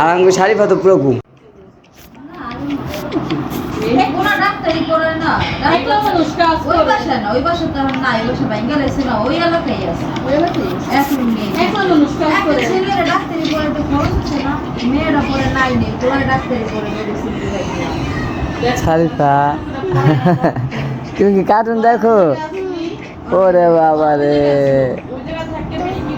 আর আমি পুরো বাসা তো দিবে শারিফা কি কার্টুন দেখো? ওরে বাবা রে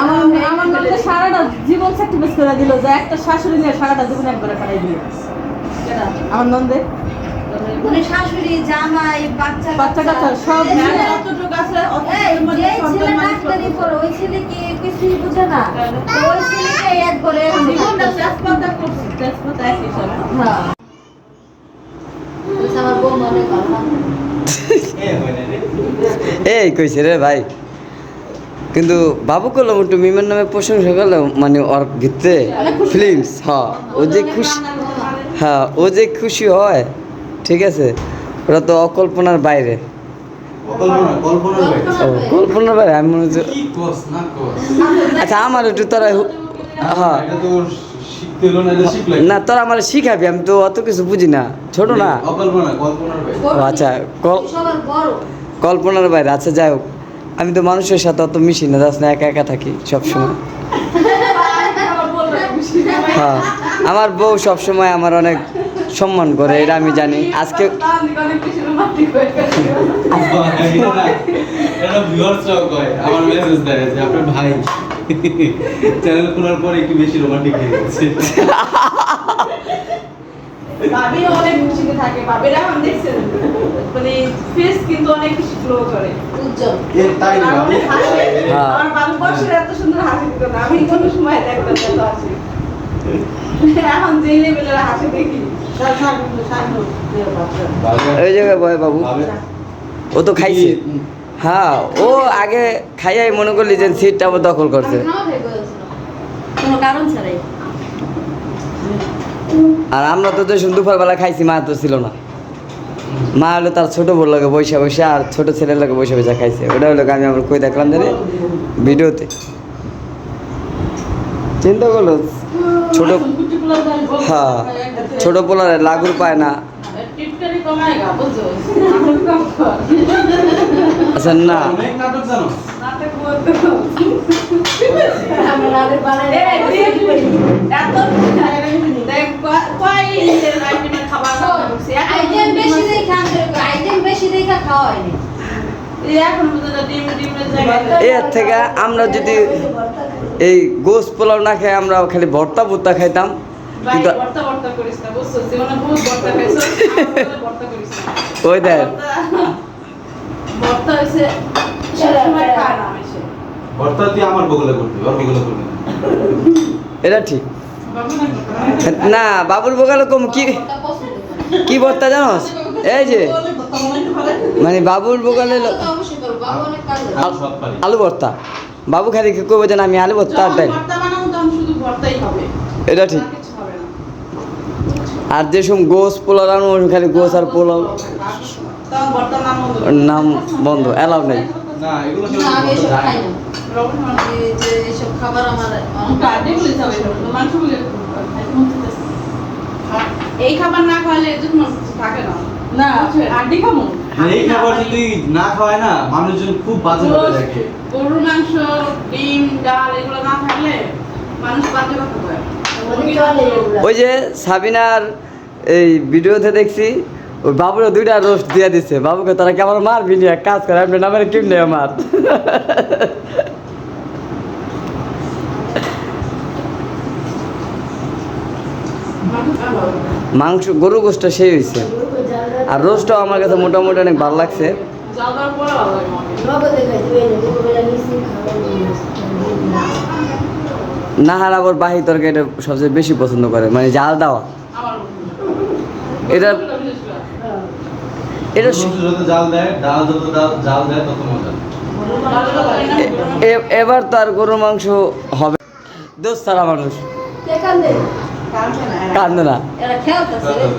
নন্দের সারাটা জীবন স্যাক্রিফাইস করে দিল যে একটা শাশুড়ি নিয়ে সারাটা জীবন একবারে কাটাই দিল। আমার নন্দে। মানে শাশুড়ি জামাই বাচ্চা বাচ্চা কাচ্চা। সব ওই ছেলে কি কিছুই বুঝে না? তো ওই ছেলেকে একবারে জীবনটা হ্যাঁ। আমার এই কইছে রে ভাই। কিন্তু বাবু করলাম একটু মিমের নামে প্রশংসা করলাম মানে ওর ভিতরে ফিলিংস হ্যাঁ ও যে খুশি হ্যাঁ ও যে খুশি হয় ঠিক আছে ওরা তো অকল্পনার বাইরে। কল্পনার বাইরে। ও কল্পনার বাইরে আমি মনে হচ্ছে আচ্ছা আমার একটু তোরা হু- হ্যাঁ। এটা তো শিখতে হলো না তোরা আমার শিখাবি আমি তো অত কিছু বুঝি না ছোট না। অকল্পনা কল্পনার বাইরে। ও আচ্ছা কল কল্পনার বাইরে আচ্ছা যাই হোক। আমি তো মানুষের সাথে অত মিশি না যাস না একা একা থাকি সবসময়। হ্যাঁ আমার বউ সবসময় আমার অনেক সম্মান করে, এটা আমি জানি। আজকে ভাই চ্যানেল খোলার একটু বেশি রোমান্টিক হয়ে গেছে। ভাবি অনেক খুশিতে থাকে ভাবিরা আমি দেখছেন? মানে ফেস কিন্তু অনেক বেশি গ্লো করে। উজ্জ্বল। তাই না? হ্যাঁ। আমার বাবু এত সুন্দর হাসি দিত না আমি কোনো সময় দেখতাম এত হাসি। এখন যে লেভেলের হাসি দেখি ওই জায়গায় বয় বাবু। ও তো খাইছে। হ্যাঁ ও আগে খাইয়াই মনে করলি যে সিটটা আবার দখল করছে। কোনো কারণ ছাড়াই। আর আমরা তো যে দুপুরবেলা খাইছি, মা তো ছিল না। মা হলো তার ছোট বোর লাগে বৈশা বসে আর ছোট ছেলের লাগে বসে বসে খাইছে। ওটা হলো আমি আবার কই দেখলাম জানি? ভিডিওতে। চিন্তা করল, ছোট হ্যাঁ ছোট পোলারে লাগুর পায় না। আচ্ছা না। এর থেকে আমরা যদি এই গোস পোলাও না খেয়ে আমরা খালি ভর্তা ভর্তা খাইতাম। কিন্তু ওই দেখ। ভর্তা- তুই আমার বগলে ওর বগলে করবি এটা ঠিক। না বাবুর বোকালো কম কি। কি ভর্তা জানোস? এই যে মানে বাবুর। আমি আলু ভর্তা বাবু খালি কি করব যেন আমি আলু ভর্তা আর ডাল। ভর্তা বানাবো তখন শুধু ভর্তাই হবে এটা ঠিক। আর যেসব গোস পোলাও রান্না ওরকম খালি গোস আর পোলাও। নাম বন্ধ অ্যালাউ নেই। এই যে খাবার আমার এই না খাওয়ালে এর জন্য থাকে না। না খাব। এই খাবার যদি না খাওয়ায় না মানুষজন খুব বাজে ভাবে দেখে গরুর মাংস ডিম ডাল এগুলো না থাকলে মানুষ বাজে কথা বলে। ওই যে সাবিনার এই ভিডিওতে দেখছি ওই বাবুরা দুইটা রোস্ট দিয়ে দিচ্ছে বাবুকে তারা কি আমার মারবি নি এক কাজ করে আপনি নামের কিনলে আমার। মাংস গরু গোষ্ঠটা সেই হয়েছে আর রোস্টটাও আমার কাছে মোটামুটি অনেক ভালো লাগছে। নাহার আবার বাহি তরকারিটা সবচেয়ে বেশি পছন্দ করে মানে জাল দেওয়া। এটা এটা এবার তার গরুর মাংস হবে দোস্ত সারা মানুষ। কান্দে না। এরা খেলতেছে রে।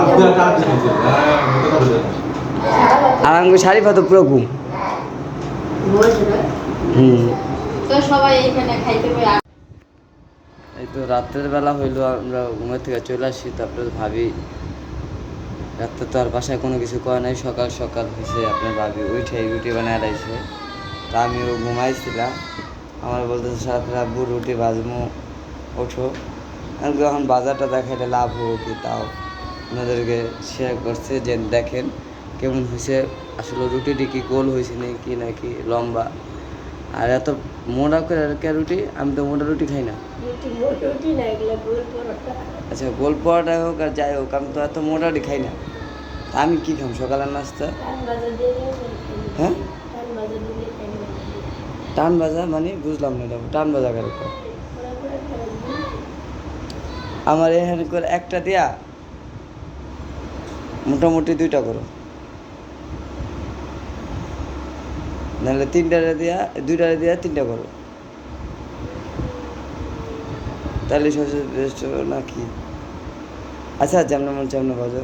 আপনি একটা আট জিনিস হ্যাঁ আর আমি শাড়ি ফাতো পুরো ঘুম। হুম। তো সবাই এখানে খাইতে পারে এই তো রাত্রের বেলা হইল আমরা ঘুমের থেকে চলে আসি তারপরে ভাবি রাত্রে তো আর বাসায় কোনো কিছু করে নাই সকাল সকাল হয়েছে আপনার ভাবি উঠে রুটি বানায় রাখছে তা আমিও ঘুমাইছিলাম। আমার বলতেছে সারাত্রে আব্বু রুটি বাজমু ওঠো। যখন বাজারটা দেখাইলে লাভ হব কি তাও? আপনাদেরকে শেয়ার করছে যে দেখেন কেমন হয়েছে আসলে রুটিটি কি গোল হয়েছে নাকি নাকি লম্বা? আর এত মোটা করে আর কে রুটি? আমি তো মোটা রুটি খাই না। আচ্ছা গোল পরোটা হোক আর যাই হোক আমি তো এত মোটা রুটি খাই না। আমি কি খাম সকালের নাস্তা? হ্যাঁ? টান বাজা মানে বুঝলাম না এটা, টান বাজা কয়? আমার এখানে করে একটা দেয়া মোটামুটি দুইটা করো। নাহলে তিনটারে দিয়া, দুইটারে দিয়া তিনটা করো। তাহলে সবচেয়ে বেস্ট হলো নাকি? আচ্ছা যেমন মন যেমন বাজো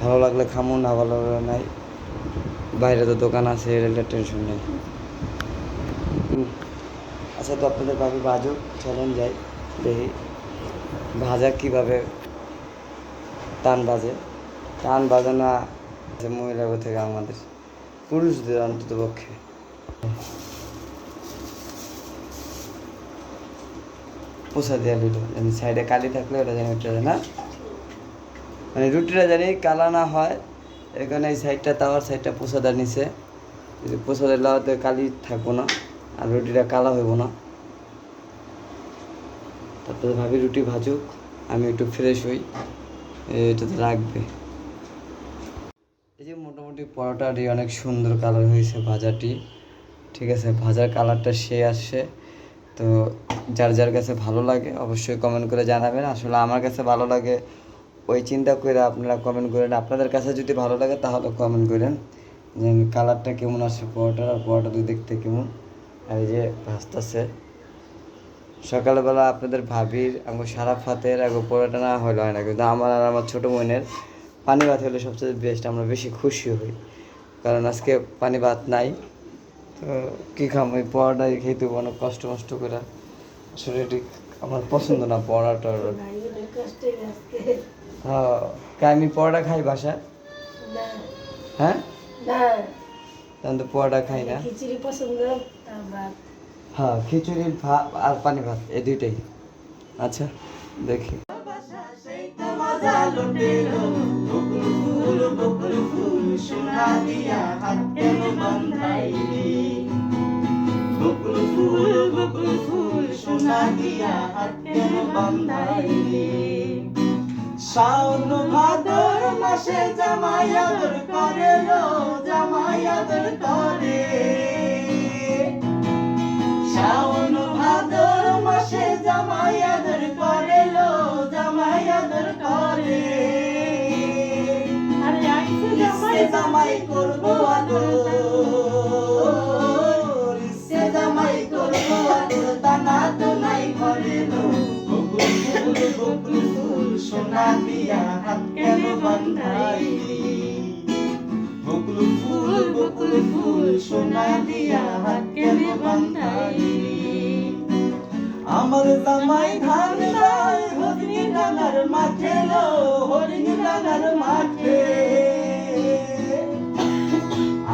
ভালো লাগলে খামো, না ভালো লাগলে নাই। বাইরে তো দোকান আছে এটা টেনশন নেই। আচ্ছা তো আপনাদের ভাবি বাজুক চলেন যাই, দেখি ভাজা কীভাবে টান বাজে। টান বাজে না, যে মহিলা থেকে আমাদের, পুরুষদের অন্তত পক্ষে। পোষা দেওয়া দিল সাইডে কালি থাকলে ওটা জানি ওটা না? মানে রুটিটা জানি কালা না হয়, এখানে এই সাইডটা তাওয়ার সাইডটা পোষা দেওয়ার নিচে যদি পোষা দেওয়াতে কালি থাকব না। আর রুটিটা কালা হইব না। তারপরে ভাবি রুটি ভাজুক, আমি একটু ফ্রেশ হই এটাতে রাখবে। এই যে মোটামুটি পরোটাটি অনেক সুন্দর কালার হয়েছে ভাজাটি, ঠিক আছে, ভাজার কালারটা সে আসছে। তো যার যার কাছে ভালো লাগে অবশ্যই কমেন্ট করে জানাবেন। আসলে আমার কাছে ভালো লাগে, ওই চিন্তা করে আপনারা কমেন্ট করেন। আপনাদের কাছে যদি ভালো লাগে তাহলে কমেন্ট করেন যে কালারটা কেমন আসছে, পরোটার আর পরোটাটা দেখতে কেমন। আর এই যে ভাজতেছে সকালবেলা আপনাদের ভাবির আমার সারা ফাতের আগে পরোটা না হলে হয় না কিন্তু আমার আর আমার ছোটো বোনের পানি ভাত হলে সবচেয়ে বেস্ট আমরা বেশি খুশি হই। কারণ আজকে পানি ভাত নাই তো কী খাম? ওই পরোটাই খেতে অনেক কষ্ট মষ্ট করে। আসলে এটি আমার পছন্দ না পরোটা। হ্যাঁ আমি পরোটা খাই বাসায়? হ্যাঁ? আমি তো পরোটা খাই না। খিচুড়ি পছন্দ হ্যাঁ খিচুড়ি ভাত আর পানি ভাত এই দুইটাই। আচ্ছা দেখি। শাওন ভাদর মাসে জামাই আদর করে জামাই আদর করে। শাওন ভাদর মাসে জামাই আদর করে জামাই আদর করে। জামাই করব আদর? সোনা দিয়া হাত কেন বান্ধাইলি বকুল ফুল বকুল ফুল সোনা দিয়া হাত কেন বান্ধাইলি আমার জামাই ধান নাই, হরিণী ডাঙার মাঠে লো, হরিণী ডাঙার মাঠে।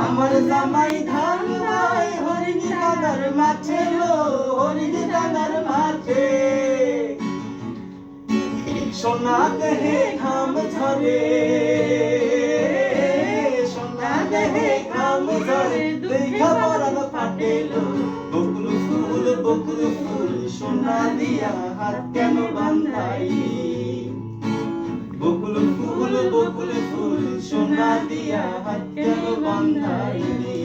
আমার জামাই ধান নাই, হরিণী মাঠে লো, হরিণী সোনা দেহে ঘাম ঝরে। সোনা দেহে ঘাম ঝরে, দেখা পরান ফাটেলো। বকুল ফুল বকুল ফুল, সোনা দিয়া হাত কেন বান্ধাই? বকুল ফুল বকুল ফুল, সোনা দিয়া হাত কেন বান্ধাইলি